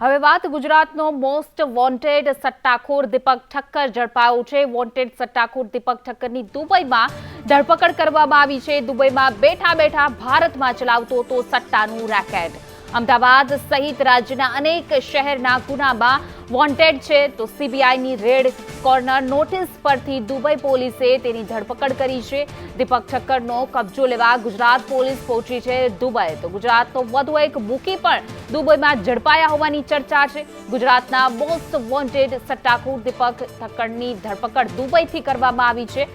હવે વાત ગુજરાતનો મોસ્ટ વોન્ટેડ સટ્ટાખોર દીપક ઠક્કર ઝડપાયો છે. વોન્ટેડ સટ્ટાખોર દીપક ઠક્કરની દુબઈમાં ધરપકડ કરવામાં આવી છે. દુબઈમાં બેઠા બેઠા ભારતમાં ચલાવતો હતો સટ્ટાનું રેકેટ અમદાવાદ સહિત રાજ્યના અનેક શહેરના ગુનામાં વોન્ટેડ છે તો સીબીઆઈની રેડ કોર્નર નોટિસ પરથી દુબઈ પોલીસે તેની ધરપકડ કરી છે. દીપક ઠક્કરનો કબજો લેવા ગુજરાત પોલીસ પહોંચી છે દુબઈ. તો ગુજરાતનો વધુ એક બુકી પણ દુબઈમાં ઝડપાયા હોવાની ચર્ચા છે. ગુજરાતના મોસ્ટ વોન્ટેડ સટ્ટાખોર દીપક ઠક્કરની ધરપકડ દુબઈથી કરવામાં આવી છે.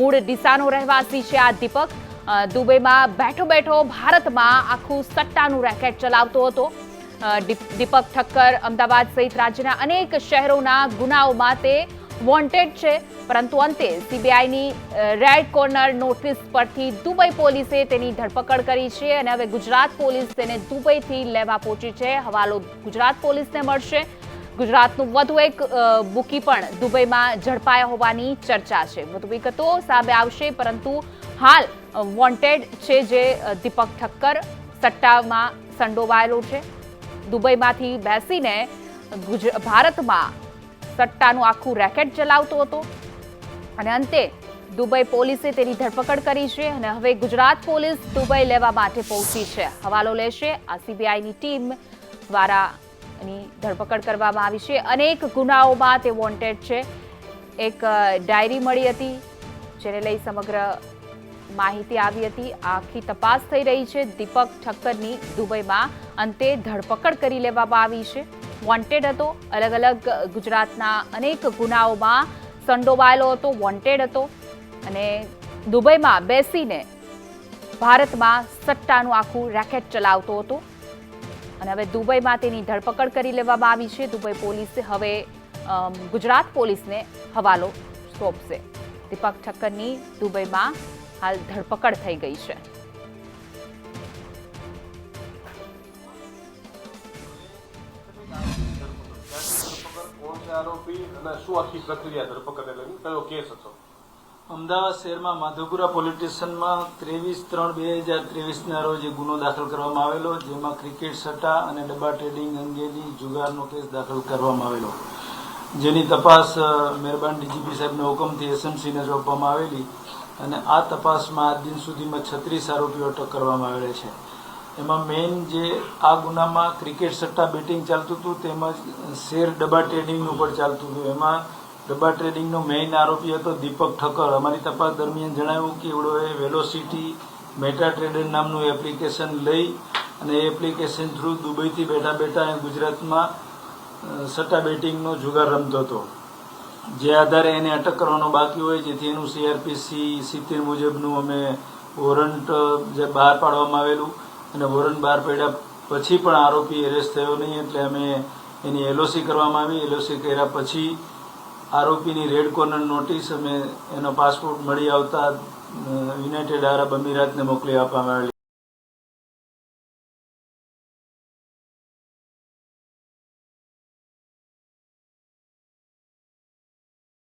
મૂળ ડીસાનો રહેવાસી છે આ દીપક. દુબઈમાં બેઠો બેઠો ભારતમાં આખું સટ્ટાનું રેકેટ ચલાવતો હતો. દીપક ઠક્કર અમદાવાદ સહિત રાજ્યના અનેક શહેરોના ગુનાઓમાં તે વોન્ટેડ છે. પરંતુ અંતે સીબીઆઈની રેડ કોર્નર નોટિસ પરથી દુબઈ પોલીસે તેની ધરપકડ કરી છે અને હવે ગુજરાત પોલીસ તેને દુબઈથી લેવા પહોંચી છે. હવાલો ગુજરાત પોલીસને મળશે. ગુજરાતનું વધુ એક બુકી પણ દુબઈમાં ઝડપાયા હોવાની ચર્ચા છે. વધુ વિગતો સામે આવશે, પરંતુ હાલ વોન્ટેડ છે જે દીપક ઠક્કર સટ્ટામાં સંડોવાયેલો છે. દુબઈમાંથી બેસીને ભારતમાં સટ્ટાનું આખું રેકેટ ચલાવતો હતો. અને અંતે દુબઈ પોલીસે તેની ધરપકડ કરી છે અને હવે ગુજરાત પોલીસ દુબઈ લેવા માટે પહોંચી છે. હવાલો લેશે. આ સીબીઆઈની ટીમ દ્વારા એની ધરપકડ કરવામાં આવી છે. અનેક ગુનાઓમાં તે વોન્ટેડ છે. એક ડાયરી મળી હતી, જેને લઈ સમગ્ર માહિતી આવી હતી. આખી તપાસ થઈ રહી છે. દીપક ઠક્કરની દુબઈમાં અંતે ધરપકડ કરી લેવામાં આવી છે. વોન્ટેડ હતો. અલગ અલગ ગુજરાતના અનેક ગુનાઓમાં સંડોવાયેલો હતો. વોન્ટેડ હતો. અને દુબઈમાં બેસીને ભારતમાં સટ્ટાનું આખું રેકેટ ચલાવતો હતો. અને હવે દુબઈમાં તેની ધરપકડ કરી લેવામાં આવી છે. દુબઈ પોલીસે હવે ગુજરાત પોલીસને હવાલો સોંપશે. દીપક ઠક્કરની દુબઈમાં હાલ ધરપકડ થઈ ગઈ છે. અમદાવાદ શહેરમાં માધવપુરા પોલીસ સ્ટેશનમાં ત્રેવીસ ત્રણ બે હજાર ત્રેવીસના રોજ ગુનો દાખલ કરવામાં આવેલો, જેમાં ક્રિકેટ સટ્ટા અને ડબ્બા ટ્રેડિંગ અંગેની જુગારનો કેસ દાખલ કરવામાં આવેલો. જેની તપાસ મહેરબાન ડીજીપી સાહેબના હુકમથી એસએમસીને સોંપવામાં આવેલી. અને આ તપાસમાં આજ દિન સુધીમાં છત્રીસ આરોપીઓ અટક કરવામાં આવેલા છે. એમાં મેઇન જે આ ગુનામાં ક્રિકેટ સટ્ટા બેટિંગ ચાલતું હતું, તેમજ શેર ડબ્બા ટ્રેડિંગનું પણ ચાલતું હતું. એમાં ડબ્બા ટ્રેડિંગનો મેઇન આરોપી હતો દીપક ઠક્કર. અમારી તપાસ દરમિયાન જણાવ્યું કે એવડોએ વેલોસિટી મેટા ટ્રેડર નામનું એપ્લિકેશન લઈ અને એ એપ્લિકેશન થ્રુ દુબઈથી બેઠા બેઠા ગુજરાતમાં સટ્ટા બેટિંગનો જુગાર રમતો હતો. જે આધારે એને અટક કરવાનો બાકી હોય, જેથી એનું સીઆરપીસી સિત્તેર મુજબનું અમે વોરંટ, જે બહાર પાડવામાં આવેલું અને વોરંટ બહાર પાડ્યા પછી પણ આરોપી એરેસ્ટ થયો નહીં, એટલે અમે એની એલઓસી કરવામાં આવી. એલઓસી કર્યા પછી આરોપીની રેડ કોર્નર નોટિસ અમે એનો પાસપોર્ટ મળી આવતા યુનાઇટેડ આરબ અમીરાતને મોકલી આપવામાં આવેલી.